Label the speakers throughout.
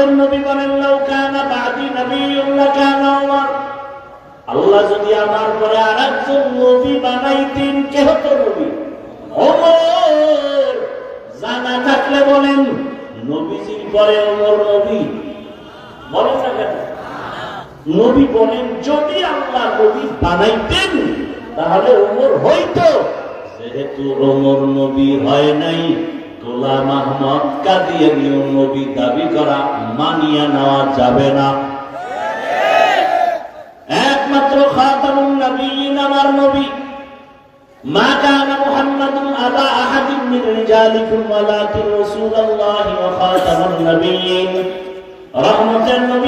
Speaker 1: আমাদের নবী বলেন, লাউ কানা বাদি নবিয়্যুল্লাহ কানা উমর। আল্লাহ যদি আমার পরে আরেকজন নবী বানাইতেন কে হতো নবী? ওমর। জানা থাকলে বলেন, নবীজির পরে ওমর নবী। বলেন না কেন? নবী বলেন, যদি আল্লাহ নবী বানাইতেন তাহলে ওমর হইতো। যেহেতু ওমর নবী হয় নাই মাহমদ কাদিয়ানিও নবী দাবি করা মানিয়া নেওয়া যাবে না। একমাত্র খাতামুন নবী।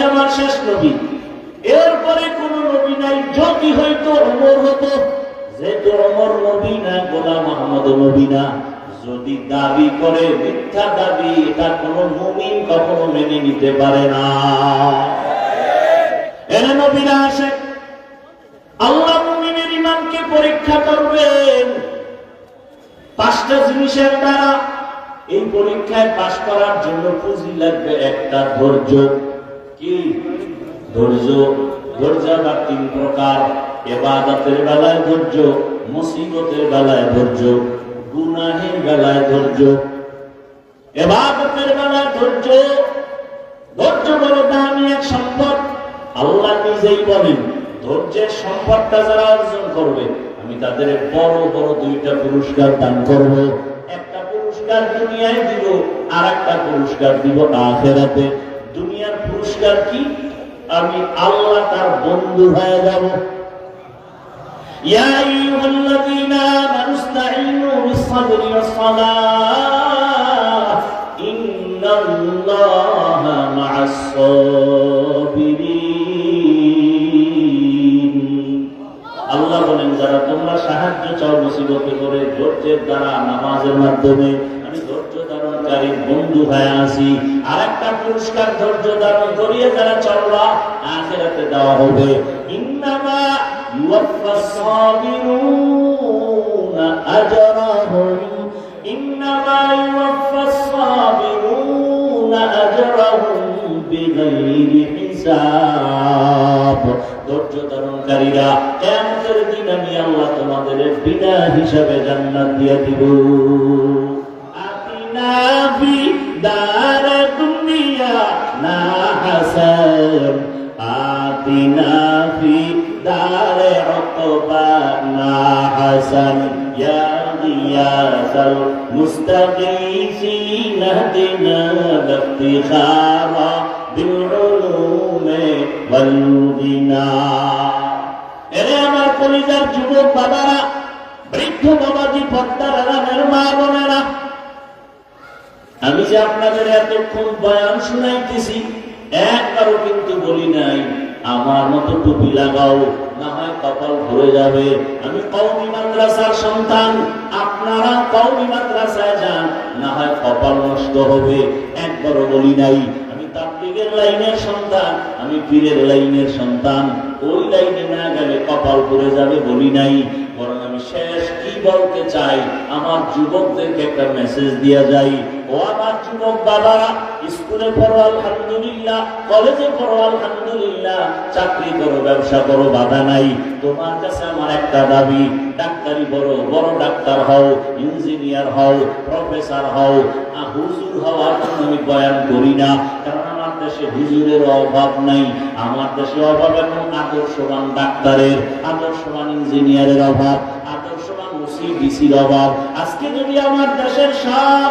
Speaker 1: আমার শেষ নবী। এরপরে কোন নবী নাই, যদি হয়তো ওমর হতো। যেহেতু ওমর নবী না, গোলাম মোহাম্মদ নবী না। যদি দাবি করে মিথ্যা দাবি, এটা কোন মুমিন কখনো মেনে নিতে পারে না। এনে নবীরা আসে আল্লাহ মুমিনের ইমানকে পরীক্ষা করবেন। পাঁচটা জিনিসের দ্বারা এই পরীক্ষায় পাশ করার জন্য পুঁজি লাগবে একটা ধৈর্য। কি? ধৈর্য। ধৈর্য আবার তিন প্রকার। এবাদতের বেলায় ধৈর্য, মুসিবতের বেলায় ধৈর্য। গুনাহের বেলায় ধৈর্য। এবাদতের বেলায় ধৈর্য। ধৈর্য বড় দামি এক সম্পদ। আল্লাহ নিজেই বলেন, ধৈর্যের সম্পদটা যারা অর্জন করবে, আমি তাদের বড় বড় দুইটা পুরস্কার দান করব। একটা পুরস্কার দুনিয়ায় দিব আর একটা পুরস্কার দিব আখেরাতে। দুনিয়ার পুরস্কার কি? আমি আল্লাহ তার বন্ধু হয়ে যাব। يا أيها الذين آمنوا استعينوا بالصبر والصلاة إن الله مع الصابرين আল্লাহ বলেন যারা তোমরা সাহায্য চাও মুসিবতে করে ধৈর্যের দ্বারা নামাজের মাধ্যমে আমি ধৈর্য ধারণকারী বন্ধু হয়ে আসি আর একটা পুরস্কার ধৈর্য ধারণ করিয়ে যারা চলবা আখেরাতে দেওয়া হবে ইন্নামা ইউয়াফাস সাবিরুনা আজরাহুম ইন্নামা ইউয়াফাস সাবিরুনা আজরাহুম বিগাইরি হিসাব ধৈর্য ধারণকারীরা কেমতের দিন আমি আল্লাহ তোমাদের বিনা হিসাবে জান্নাত দিয়ে দিব আতিনা ফি দার দুনিয়া না হাসান হাসান ইয়া غياث المستغيثين اهدنا بافتخارا بالعلوم والغنى এরে আমার কলিজার যুবক বাবারা বৃদ্ধ বাবাজি পদ্মার রামের মা বোনেরা আমি যে আপনাদের এতক্ষণ বয়ান শুনাইতেছি একবারও কিন্তু বলি নাই আমার মতো টুপি লাগাও, না হয় কপাল ভরে যাবে। আমি কৌমি মাদ্রাসার সন্তান, আপনারা কৌমি মাদ্রাসায় যান, না হয় কপাল নষ্ট হবে। একবারও বলি নাই, আমি লাইনের সন্তান, আমি পীরের লাইনের সন্তান। ওই লাইনে না গেলে কপাল যাবে বলি নাই। বরং আমি শেষ কি বলতে চাই, আমার যুবকদেরকে একটা মেসেজ দিয়া যাই। ইঞ্জিনিয়ার হও, প্রফেসর হও। হুজুর আমি বয়ান করি না, কারণ আমার দেশে হুজুরের অভাব নাই। আমার দেশে অভাব আদর্শবান ডাক্তারের, আদর্শবান ইঞ্জিনিয়ারের অভাব, আদর্শবান ওসি ডিসির অভাব। আজকে যদি আমার দেশের সব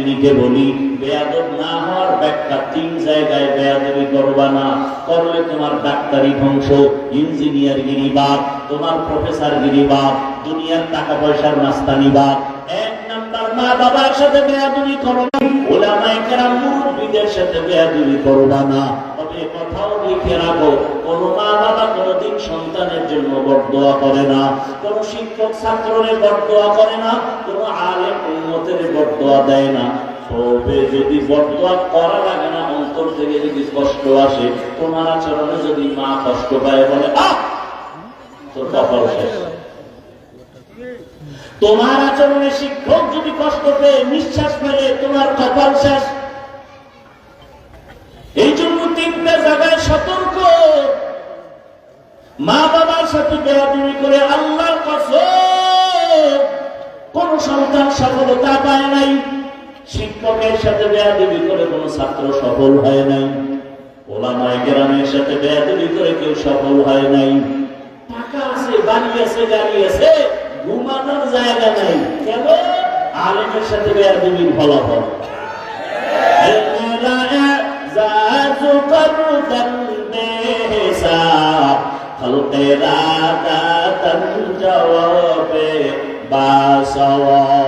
Speaker 1: মিনিটে বলি, বেয়াদব না হওয়ার ব্যাখ্যা তিন জায়গায় বেয়াদবি করবা না। করলে তোমার ডাক্তারি ধ্বংস, ইঞ্জিনিয়ার গিরিবাদ, তোমার প্রফেসর গিরিবাদ, দুনিয়ার টাকা পয়সার নাস্তানিবাদ এক নাম্বার মা বাবার সাথে বেয়াদবি করো না। ওলামায়ে কেরাম মুরব্বীদের সাথে বেয়াদবি করবা না। তবে কথাও লিখে রাখো, কোন মা বাবা কোনদিন সন্তানের জন্য বরদোয়া করে না, কোন শিক্ষক ছাত্রের বরদোয়া করে না আলেম উন্মতের দেয় না। যদি করা লাগে না, অন্তর থেকে যদি আসে, তোমার আচরণে যদি মা কষ্ট পায়, বলে তোর কপাল শেষ। তোমার আচরণে শিক্ষক যদি কষ্ট পেয়ে নিঃশ্বাস ফেলে, তোমার কপাল শেষ। এই জন্য তিনটা জায়গায় সতর্ক। মা বাবার সাথে বেয়াদুমি করে আল্লাহর সন্তান সফলতা পায় নাই শিক্ষকের সাথে বেয়াদুমি করে কোন ছাত্র সফল হয় নাই ওলামায় গ্রামের সাথে বেয়াদুমি করে কেউ সফল হয় নাই টাকা আছে বাড়ি আছে গাড়ি আছে ঘুমানোর জায়গা নাই কেন আলেমের সাথে বেয়াদুমির ফলাফল اعزاز قردا بحساب خلق رادة جواب باسواب